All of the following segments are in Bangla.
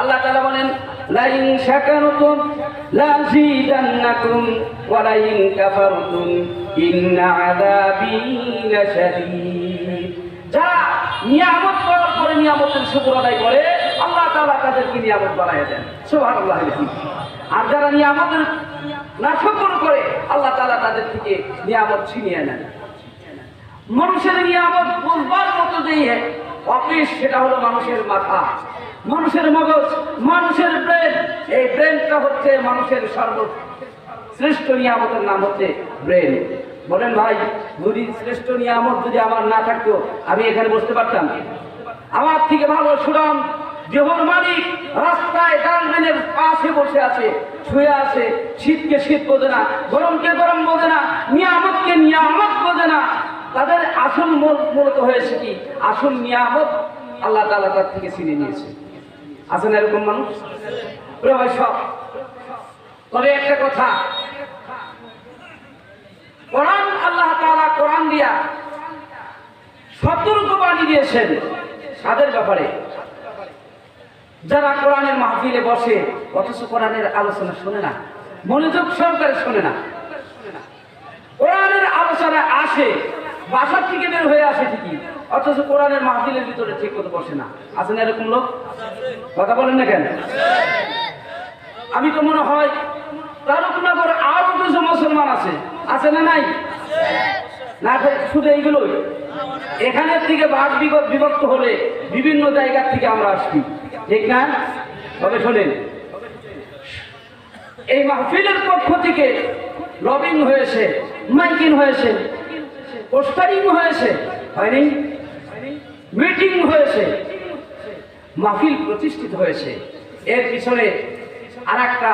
আল্লাহ তাআলা বলেন, লাইন শাকারতুম লাযিদান্নাকুম ওয়া লাইন কাফারতুম, ইন্না আযাবি লাশাদীদ যারা নিয়ামত পাওয়ার পরে নিয়ামতের শুকর আদায় করে, আল্লাহ তাআলা তাদেরকে নিয়ামত বাড়ায় দেন। সুবহানাল্লাহ আর যারা নিয়ামতের না শুকর করে, আল্লাহ তাআলা তাদের থেকে নিয়ামত ছিনিয়ে নেন। মানুষের নিয়ামত বুঝবার মতো যেই অফিস, সেটা হলো মানুষের মাথা। মানুষের মগজ, মানুষের ব্রেন। এই ব্রেনটা হচ্ছে মানুষের সর্ব শ্রেষ্ঠ নিয়ামতের নাম হচ্ছে ব্রেন। বলেন ভাই, যদি শ্রেষ্ঠ নিয়ামত যদি আমার না থাকতো, আমি এখানে বসতে পারতাম। আমার থেকে ভালো সুরাম দেহর মালিক রাস্তায় ডানবেনের পাশে বসে আছে, শুয়ে আছে। শীতকে শীত বোঝে না, গরমকে গরম বোঝে না, নিয়ামতকে নিয়ামত বোঝে না। তাদের আসল মূল- মূলত হয়েছে কি? আসল নিয়ামত আল্লাহ তাআলা তার থেকে ছিনে নিয়েছে। আছেন এরকম মানুষ? তবে একটা কথা। কোরআন, আল্লাহ তাআলা কোরআন দিয়া সতর্ক বাণী দিয়েছেন তাদের ব্যাপারে। যারা কোরআনের মাহফিলে বসে, অথচ কোরআনের আলোচনা শোনে না, মনোযোগ সহকারে শোনে না। কোরআনের আলোচনা আসে বাসার থেকে বের হয়ে আসে ঠিকই। অথচ কোরআনের মাহফিলের ভিতরে ঠিক মতো বসে না। আছেন এরকম লোক? কথা বলেন না কেন? আমি তো মনে হয় তারকনগর আরও কিছু মুসলমান আছে। আছে না নাই? না শুধু এইগুলোই। এখানের থেকে ভাগ বিভক্ত হলে বিভিন্ন জায়গার থেকে আমরা আসছি। ঠিক না? তবে শোনেন, এই মাহফিলের পক্ষ থেকে লবিং হয়েছে, মাইকিং হয়েছে, পোস্টারিং হয়েছে হয়নি মিটিং হয়েছে। মাহফিল প্রতিষ্ঠিত হয়েছে। এর পিছনে আর একটা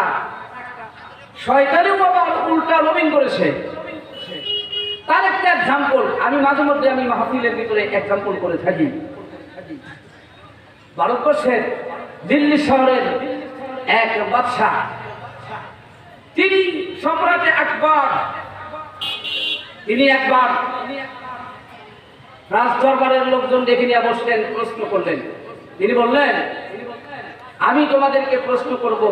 শয়তানেও আবার উল্টা লবিং করেছে। তার একটা এক্সাম্পল আমি মাঝে মধ্যে আমি মাহফিলের ভিতরে এক্সাম্পল করে থাকি। ভারতবর্ষের দিল্লি শহরের এক বাদশাহ, তিনি সম্রাটে একবার তিনি একবার রাজ দরবারের লোকজন ডেকে নিয়ে বসলেন, প্রশ্ন করলেন। তিনি বললেন, আমি তোমাদেরকে প্রশ্ন করব,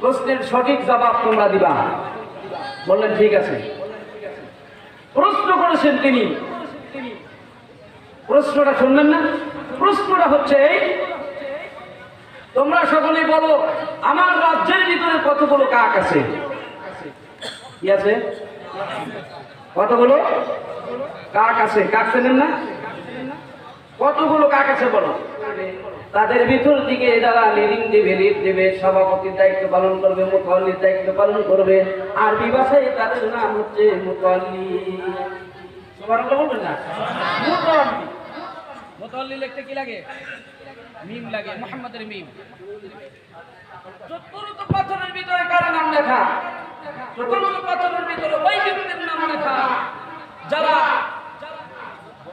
প্রশ্নের সঠিক জবাব তোমরা দিবা? বললেন, ঠিক আছে। প্রশ্ন করেছেন তিনি। প্রশ্নটা শুনলেন না? প্রশ্নটা হচ্ছে তোমরা সকলে বলো, আমার রাজ্যের ভিতরে কতগুলো কাক আছে? কি আছে? কতগুলো? কাক আছে। কাক চেনেন না? কতগুলো কাক আছে বলো? তাদের ভিতর দিকে যারা লিডিং দেবে লিড দেবে, সভাপতির দায়িত্ব পালন করবে মোতাল্লির দায়িত্ব পালন করবে, আর ভাষায় তাদের নাম হচ্ছে মোতাল্লি সবার না? লাগে? মিম লাগে ভিতরে নাম লেখা? ভিতরে ওই নাম লেখা। যারা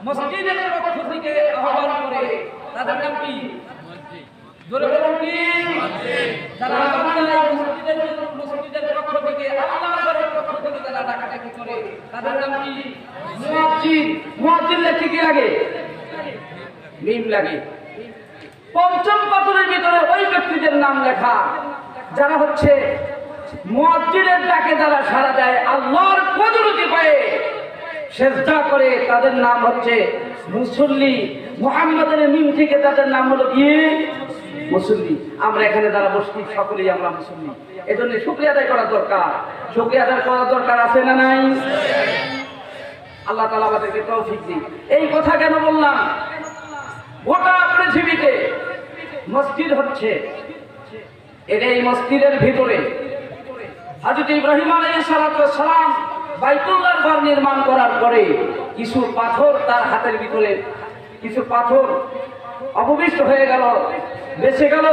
মসজিদের পক্ষ থেকে আহ্বান করে, তাদের নাম কি? জোরে করে, তাদের নাম কি? লাগে? লাগে। পঞ্চম পাথরের ভিতরে ওই ব্যক্তিদের নাম লেখা, যারা হচ্ছে মসজিদের ডাকে যারা সারা দেয় আল্লাহর কদরতি পায়ে। সেজদা করে তাদের নাম হচ্ছে মুসল্লি মুহাম্মাদের মিম থেকে তাদের নাম হলো কি? মুসল্লি। আমরা এখানে যারা বসছি সকলেই আমরা মুসল্লি। এজন্য শুক্রিয়া আদায় করা দরকার। শুক্রিয়া আদায় করা দরকার আছে না নাই? আল্লাহ তালা আমাদেরকে তৌফিক দিন এই কথা কেন বললাম? গোটা পৃথিবীতে মসজিদ হচ্ছে। এটা এই মসজিদের ভিতরে হাজরত ইব্রাহিম আলাইহিস সালাম বাইতুল্লাহর ঘর নির্মাণ করার পরে কিছু পাথর তার হাতের ভিতরে, কিছু পাথর অপবিষ্ট হয়ে গেল, বেঁচে গেল।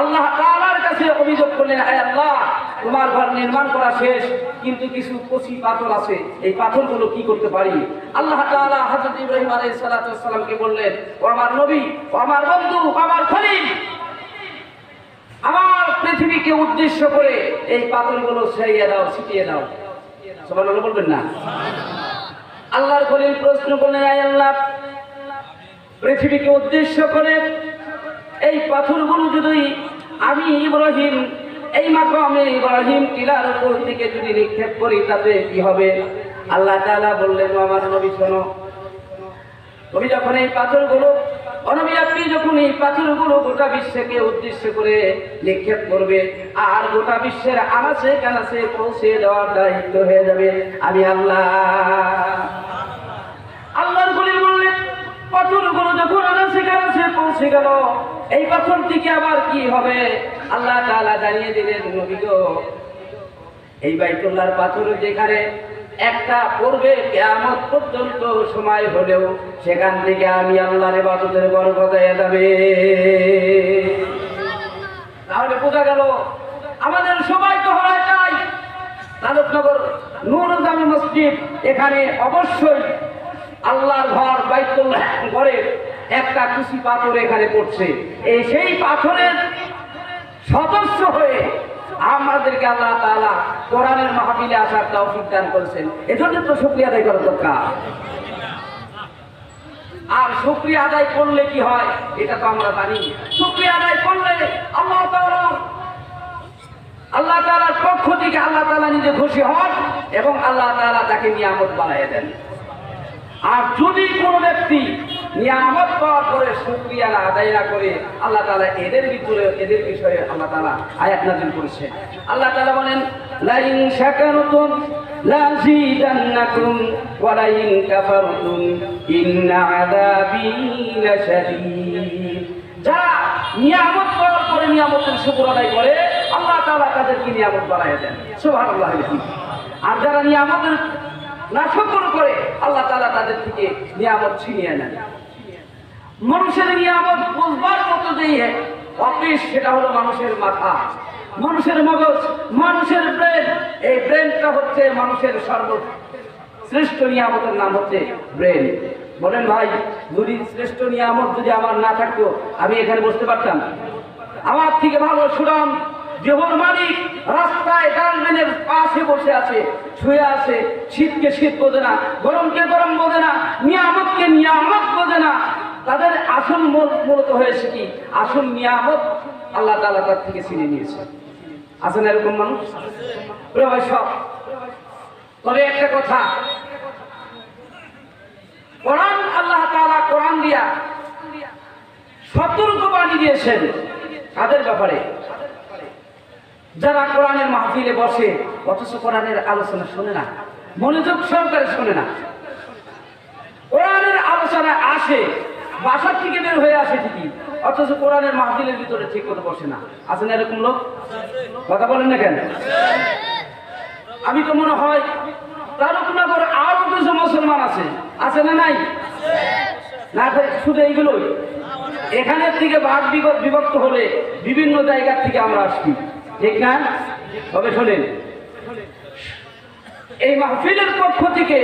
আল্লাহ তাআলার কাছে অভিযোগ করলেন, আয় আল্লাহ, তোমার ঘর নির্মাণ করা শেষ, কিন্তু কিছু কচি পাথর আছে, এই পাথরগুলো কি করতে পারি? আল্লাহ তাআলা হযরত ইব্রাহিম আলাইহিস সালামকে বললেন, ও আমার নবী, ও আমার বন্ধু আমার খলিল, আমার পৃথিবীকে উদ্দেশ্য করে এই পাথরগুলো ছেড়িয়ে দাও, ছিটিয়ে দাও। বলবেন না? আল্লাহর খলিল প্রশ্ন করলেন, আয় আল্লাহ, পৃথিবীকে উদ্দেশ্য করে এই পাথরগুলো যদি আমি ইব্রাহিম, এই মাকামে ইব্রাহিম টিলার উপর থেকে যদি নিক্ষেপ করি, তাতে কি হবে? আল্লাহ তাআলা বললেন আমার নবী, শোনো। তুমি যখন এই পাথরগুলো অনবী, আপনি যখন এই পাথরগুলো গোটা বিশ্বকে উদ্দেশ্য করে নিক্ষেপ করবে, আর গোটা বিশ্বের আনাচে কানাচে পৌঁছে দেওয়ার দায়িত্ব হয়ে যাবে, আমি আল্লাহ। আল্লাহর বলি বললেন পাথরগুলো যখন আনাচে কানাচে পৌঁছে গেল, এই পাথর থেকে আবার কি হবে? আল্লাহ তাআলা জানিয়ে দিলেন, নবী গো, এই বাইতুল্লাহর পাথর যেখানে একটা পড়বে কেয়ামত পর্যন্ত সময় হলেও সেখান থেকে আমি আল্লাহর ইবাদতের বড় গজায় যাবে। তাহলে বোঝা গেল, আমাদের সবাই তো হওয়া চাই তালুকনগর নূর মসজিদ এখানে অবশ্যই আল্লাহর ঘর, বাইতুল্লাহ ঘরের একটা কুশি পাথর এখানে পড়ছে। এই সেই পাথরের সদস্য হয়ে আমাদেরকে আল্লাহ তাআলা কোরআনের মাহফিলে আসার তৌফিক দান করেছেন। এজন্য তো শুক্রিয়া আদায় করা দরকার। আর শুক্রিয়া আদায় করলে কি হয়? এটা তো আমরা জানি। শুক্রিয়া আদায় করলে আল্লাহ তাআলা আল্লাহ তাআলার পক্ষ থেকে আল্লাহ তালা নিজে খুশি হন এবং আল্লাহ তাআলা তাকে নিয়ামত বানিয়ে দেন। আর যদি কোনো ব্যক্তি নিয়ামত পাওয়ার পরে শুক্রিয়া না আদায় না করে আল্লাহ তাআলা এদের ভিতরে, এদের বিষয়ে আল্লাহ তাআলা আয়াত নাযিল করেছে। আল্লাহ তাআলা বলেন, লাইন শাকারতুম যারা নিয়ামত পাওয়ার পরে নিয়ামতের শুকর আদায় করে, আল্লাহ তাআলা তাদেরকে নিয়ামত আর যারা নিয়ামতের নাশকর করে, আল্লাহ তাআলা তাদের থেকে নিয়ামত ছিনিয়ে নেন। মানুষের নিয়ামত বুঝবার মতো যেই অফিস সেটা হলো মানুষের মাথা। মানুষের মগজ, মানুষের ব্রেন। এই ব্রেনটা হচ্ছে মানুষের সর্ব শ্রেষ্ঠ নিয়ামতের নাম হচ্ছে ব্রেন। বলেন ভাই, যদি শ্রেষ্ঠ নিয়ামত যদি আমার না থাকতো, আমি এখানে বসতে পারতাম। আমার থেকে ভালো সুরাম দেহর মালিক রাস্তায় ডালমেনের পাশে বসে আছে, শুয়ে আছে। শীতকে শীত বোঝে না, গরমকে গরম বোঝে না, নিয়ামতকে নিয়ামত বোঝে না। তাদের আসল মূল- মূলত হয়েছে কি? আসল নিয়ামত আল্লাহ তাআলা তার থেকে ছিনে নিয়েছে। আছেন এরকম মানুষ? তবে একটা কথা। কোরআন আল্লাহ তালা কোরআন দিয়া সতর্ক বাণী দিয়েছেন তাদের ব্যাপারে? যারা কোরআনের মাহফিলে বসে, অথচ কোরআনের আলোচনা শোনে না, মনোযোগ সহকারে শোনে না। কোরআনের আলোচনা আসে বাসার থেকে বের হয়ে আসে ঠিকই, অথচ কোরআনের মাহফিলের ভিতরে ঠিক মতো বসে না। আছে না এরকম লোক? কথা বলেন না কেন? আমি তো মনে হয় তারকনগর আরও কিছু মুসলমান আছে। আছে না নাই? না শুধু এইগুলোই। এখানের থেকে ভাগ বিভক্ত বিভক্ত হলে বিভিন্ন জায়গার থেকে আমরা আসছি। ঠিক না? তবে শোনেন, এই মাহফিলের পক্ষ থেকে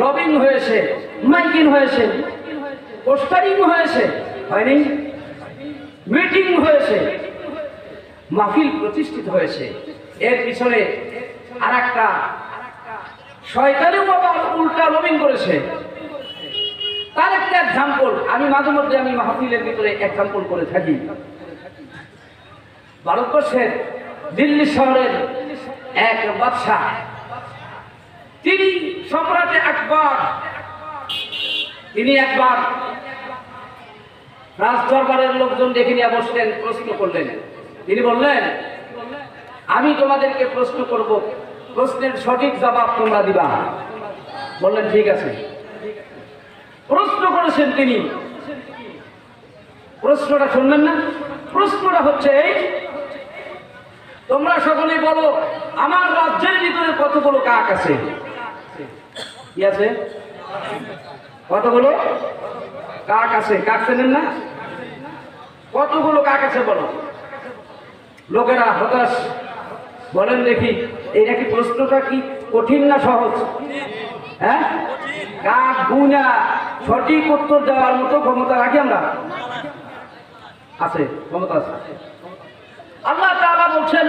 লবিং হয়েছে মাইকিং হয়েছে পোস্টারিং হয়েছে, হয়নি? মিটিং হয়েছে, মাহফিল প্রতিষ্ঠিত হয়েছে। এর পিছনে আর একটা শয়তানেও আবার উল্টা লবিং করেছে। তার একটা এক্সাম্পল আমি মাঝে মধ্যে আমি মাহফিলের ভিতরে এক্সাম্পল করে থাকি। ভারতবর্ষের দিল্লি শহরের এক বাদশাহ, তিনি সম্রাটে আকবর তিনি একবার রাজ দরবারের লোকজন ডেকে নিয়ে বসলেন, প্রশ্ন করলেন। তিনি বললেন, আমি তোমাদেরকে প্রশ্ন করব, প্রশ্নের সঠিক জবাব তোমরা দিবা? বললেন, ঠিক আছে। প্রশ্ন করেছেন তিনি। প্রশ্নটা শুনলেন না? প্রশ্নটা হচ্ছে এই, তোমরা সকলেই বলো, আমার রাজ্যের ভিতরে কতগুলো কাক আছে? কি আছে? কতগুলো কাক আছে? কাক চেনেন না? কতগুলো কাক আছে বলো? লোকেরা হতাশ। বলেন দেখি এইটা কি প্রশ্নটা কি কঠিন না সহজ? হ্যাঁ? কাক, গুনা, সঠিক উত্তর দেওয়ার মতো ক্ষমতা রাখি আমরা? আছে, ক্ষমতা আছে। বলছেন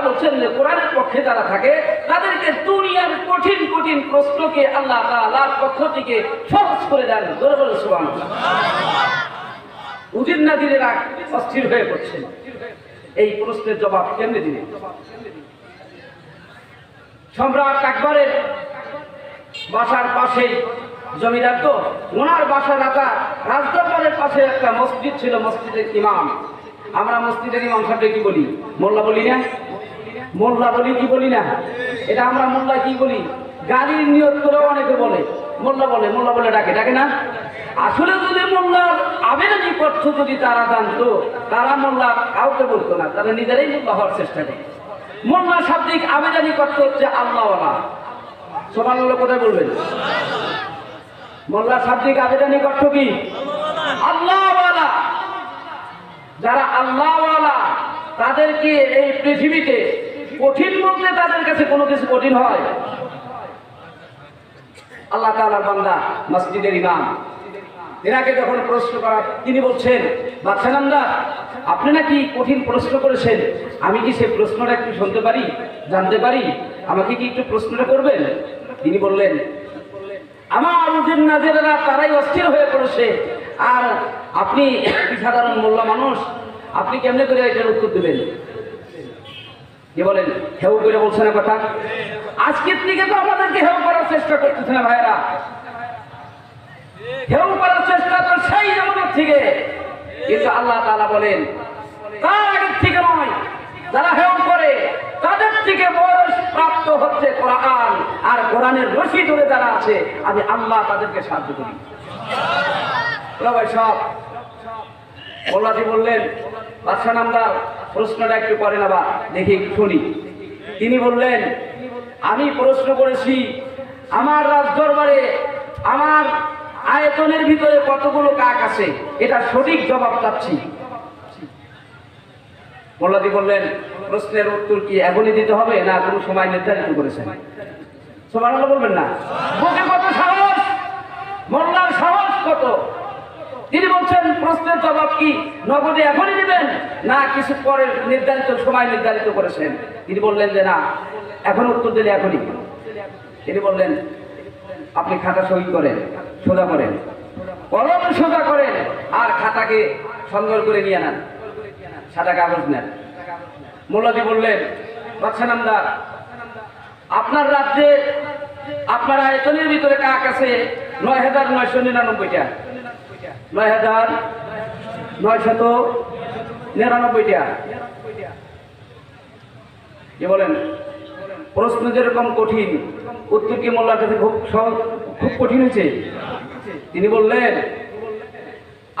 বলছেন পক্ষে যারা থাকে, তাদেরকে কঠিন কঠিন প্রশ্নকে আল্লাহ অস্থির হয়ে এই প্রশ্নের জবাব সম্রাট আকবরের বাসার পাশেই জমিদার তো, ওনার বাসা রাজা রাজদরবারের পাশে একটা মসজিদ ছিল, মসজিদের ইমাম। আমরা মসজিদের ইমাম সাহেবকে কি বলি? মোল্লা বলি না? মোল্লা বলি কি বলি না? এটা আমরা মোল্লা কি বলি? গাড়ির নিয়ত করে অনেকে বলে। মোল্লা বলে মোল্লা বলে ডাকে ডাকে না? আসলে যদি মোল্লার আবেদনী পথ যদি তারা জানতো, তারা মোল্লা কাউকে বলতো না, তারা নিজেরাই মোল্লা হওয়ার চেষ্টা করে মোল্লা শাব্দিক আবেদনী করতে হচ্ছে আল্লাহওয়ালা। সমান কোথায় বলবেন? মোল্লা শাব্দিক আবেদনী করত কি? আল্লাহওয়ালা। যারা আল্লাহওয়ালা, তাদেরকে এই পৃথিবীতে কঠিন বলতে তাদের কাছে কোনো কিছু কঠিন হয়? আল্লাহ তাআলার বান্দা, মসজিদের ইমাম। এনাকে যখন প্রশ্ন করা তিনি বলছেন বাচ্চা নামদা আপনি নাকি কঠিন প্রশ্ন করেছেন? আমি কি সেই প্রশ্নটা একটু শুনতে পারি, জানতে পারি? আমাকে কি একটু প্রশ্নটা করবেন? তিনি বললেন আমার উদ্দিন নাজেরা তারাই অস্থির হয়ে পড়েছে। আর আপনি সাধারণ মোল্লা মানুষ, আপনি কেমনে করে এটার উত্তর দেবেন? কি বলেন? হেউ করে বলছে না কথা? আজকের থেকে তো আমাদেরকে হেউ করার চেষ্টা করতেছে না ভাইরা হেউ করার চেষ্টা তো সেই আমাদের থেকে। কিন্তু আল্লাহ তাআলা বলেন, তার আগের থেকে নয়, যারা হেউ করে তাদের থেকে বয়স প্রাপ্ত হচ্ছে কোরআন আর কোরআনের রশি ধরে যারা আছে, আমি আল্লাহ তাদেরকে সাহায্য করি। ভাই, সব। বললেন, বাদশাহ নামদার, প্রশ্নটা একটু করেন আবার, দেখি, শুনি। তিনি বললেন, আমি প্রশ্ন করেছি, আমার রাজদরবারে আমার আয়তনের ভিতরে কতগুলো কাক আছে? এটা সঠিক জবাব চাচ্ছি। বললেন প্রশ্নের উত্তর কি এখনই দিতে হবে না কোনো সময় নির্ধারিত করেছেন? সবার বলবেন না। বুকে কত সাহস? মোল্লার সাহস কত? তিনি বলছেন, প্রশ্নের জবাব কি? নগদে এখনই দিবেন? না, কিছু পরে নির্ধারিত সময় নির্ধারিত করেছেন। তিনি বললেন যে না, এখন উত্তর দিলে এখনই। তিনি বললেন, আপনি খাতা সই করেন, সোজা করেন। কলম সোজা করেন, আর খাতাকে সুন্দর করে নিয়ে নেন। সাদা কাগজ নেন। মোল্লাজি বললেন বাচ্চা নামদার আপনার রাজ্যে আপনার আয়তনের ভিতরে কাক আছে? নয় হাজার নয়শো নিরানব্বইটা। নয় হাজার নয়শত নিরানব্বইটা। কি বলেন? প্রশ্ন যেরকম কঠিন, উত্তর কি মোল্লার কাছে খুব সহজ, খুব কঠিন হয়েছে? তিনি বললেন,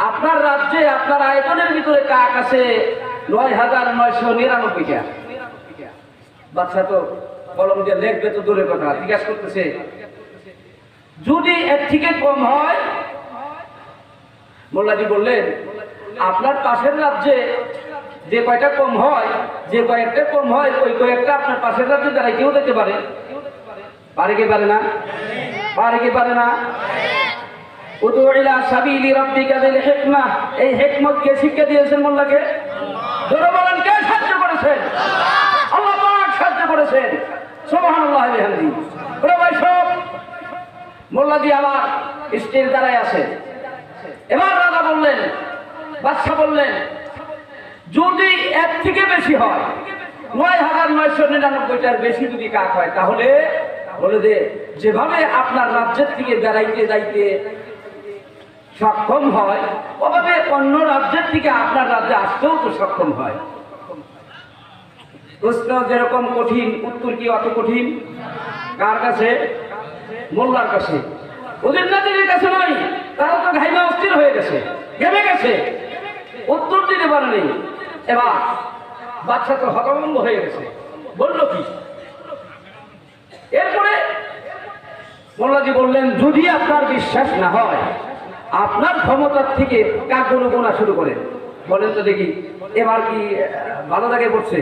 আপনার রাজ্যে আপনার আয়তনের ভিতরে কাক আছে নয় হাজার নয়শো নিরানব্বইটা বাচ্চা তো কলম দিয়ে লেখবে তো দূরের কথা, জিজ্ঞাসা করতেছে। যদি এর থেকে কম হয়, মোল্লাজি বললেন, আপনার পাশের রাজ্যে যে কয়টা কম হয়, যে কয়েকটা কম হয়, ওই কয়েকটা আপনার পাশের রাজ্যে দ্বারা কেউ দিতে পারে? পারে কি পারে না? পারে কি পারে না? উদু ইলা সাবিলি রাব্বিকা বিল হিকমা। এই হিকমত কে শিক্ষা দিয়েছেন মোল্লাকে। বলেন সাহায্য করেছেন। আল্লাহ সাহায্য করেছেন। এবার বললেন বললেন, যদি এর থেকে বেশি হয়, নয় হাজার নয়শো নিরানব্বইটার বেশি যদি কাক হয়, তাহলে বলে যে যেভাবে আপনার রাজ্যের থেকে বেড়াইতে যাইতে সক্ষম হয়। ওভাবে অন্য রাজ্যের থেকে আপনার রাজ্যে আসতেও তো সক্ষম হয়। প্রশ্ন যেরকম কঠিন, উত্তর কি অত কঠিন? কার কাছে? মোল্লার কাছে। ওদের কাছে নয় তারা তো ঘাইমা অস্থির হয়ে গেছে, ঘেমে গেছে। উত্তর দিতে পারেনি এবার বাচ্চা তো হতভম্ব হয়ে গেছে। বলল কি? এরপরে মোল্লাজি বললেন, যদি আপনার বিশ্বাস না হয় আপনার ক্ষমতার থেকে কাকগুলো গোনা শুরু করেন বলেন তো দেখি, এবার কি ভালো দাগে পড়ছে?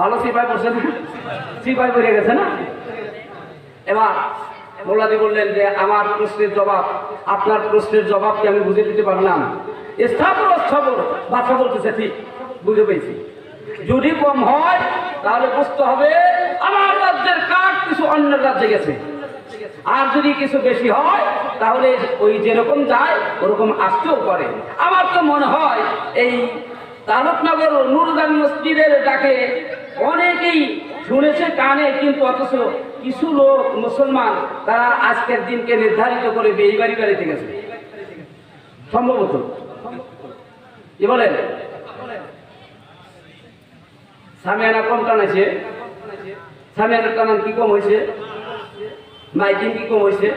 ভালো সিপাই পড়ছে সিপাই পড়ে গেছে না? এবার মোল্লাদি বললেন যে, আমার প্রশ্নের জবাব, আপনার প্রশ্নের জবাবকে আমি বুঝে দিতে পারলাম? স্থাবর স্থাবর ভাষা বলতেছে, ঠিক, বুঝে পেয়েছি। যদি কম হয়, তাহলে বুঝতে হবে আমার রাজ্যের কাঠ কিছু অন্য রাজ্যে গেছে। আর যদি কিছু বেশি হয় তাহলে ওই যেরকম যায়, ওরকম আসতেও পারে। আমার তো মনে হয় এই তালুকনগর নুরজান মসজিদের ডাকে অনেকেই শুনেছে কানে, কিন্তু অথচ কিছু লোক মুসলমান, তারা আজকের দিনকে নির্ধারিত করে এই বাড়ি বাড়িতে গেছে। সম্ভবত। কি বলেন? সামিয়ানা কম টানাইছে। সামিয়ানা টানান কি কম হয়েছে? মাইকিং কি কম হয়েছে?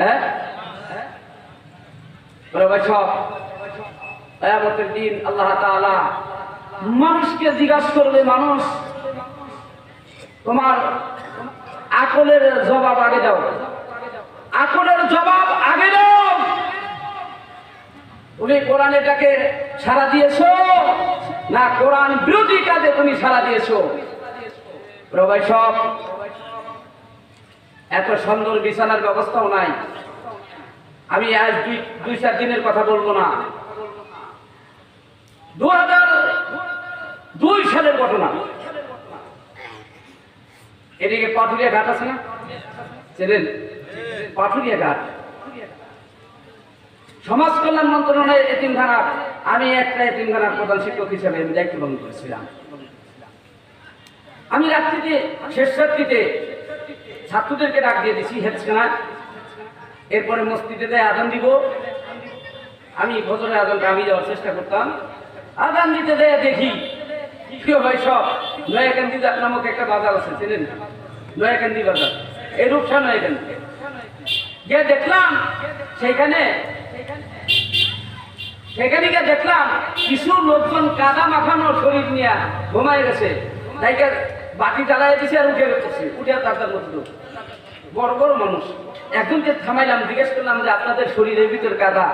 হ্যাঁ? দিন আল্লাহ মানুষকে জিজ্ঞাসা করবে মানুষ, তোমার আকলের জবাব আগে দাও। আকলের জবাব আগে দাও। তুমি কোরআন এটাকে সারা দিয়েছ না কোরআন বিরোধী কাজে তুমি সারা দিয়েছ? সব। এত সুন্দর বিছানার ব্যবস্থাও নাই। আমি আজ দুই দুই, চার দিনের কথা বলব না। দু হাজার দুই সালের ঘটনা। এদিকে পাথুরিয়া ঘাট আছে না? চেনেন? পাথুরিয়া ঘাট। সমাজ কল্যাণ মন্ত্রণালয়ের এতিমখানা আমি একটা এতিমখানার প্রধান শিক্ষক হিসেবে দায়িত্ব পালন করেছিলাম। আমি রাত্রিতে, শেষ রাত্রিতে ছাত্রদেরকে ডাক দিয়ে দিছি হেফখানায় এরপরে মসজিদে আদান দিব। আমি ভজরে আদানটা আমি যাওয়ার চেষ্টা করতাম। আদান দিতে দেয় দেখি, প্রিয় ভাই সব, নয়াকান্দি নামক একটা বাজার আছে, চেনেন? নয়াকান্দি বাজার। এই রূপসা নয়াকান্দি। গিয়ে দেখলাম, সেইখানে সেখানে গিয়ে দেখলাম, কিছু লোকজন কাদা মাখানো শরীর নিয়ে ঘুমায় গেছে। তাই বাটি জ্বালাই দিছে আর উঠে গেছে উঠে তার মতো বড় বড় মানুষ। একজনকে থামাইলাম, জিজ্ঞেস করলাম যে আপনাদের শরীরের ভিতরে কাদা।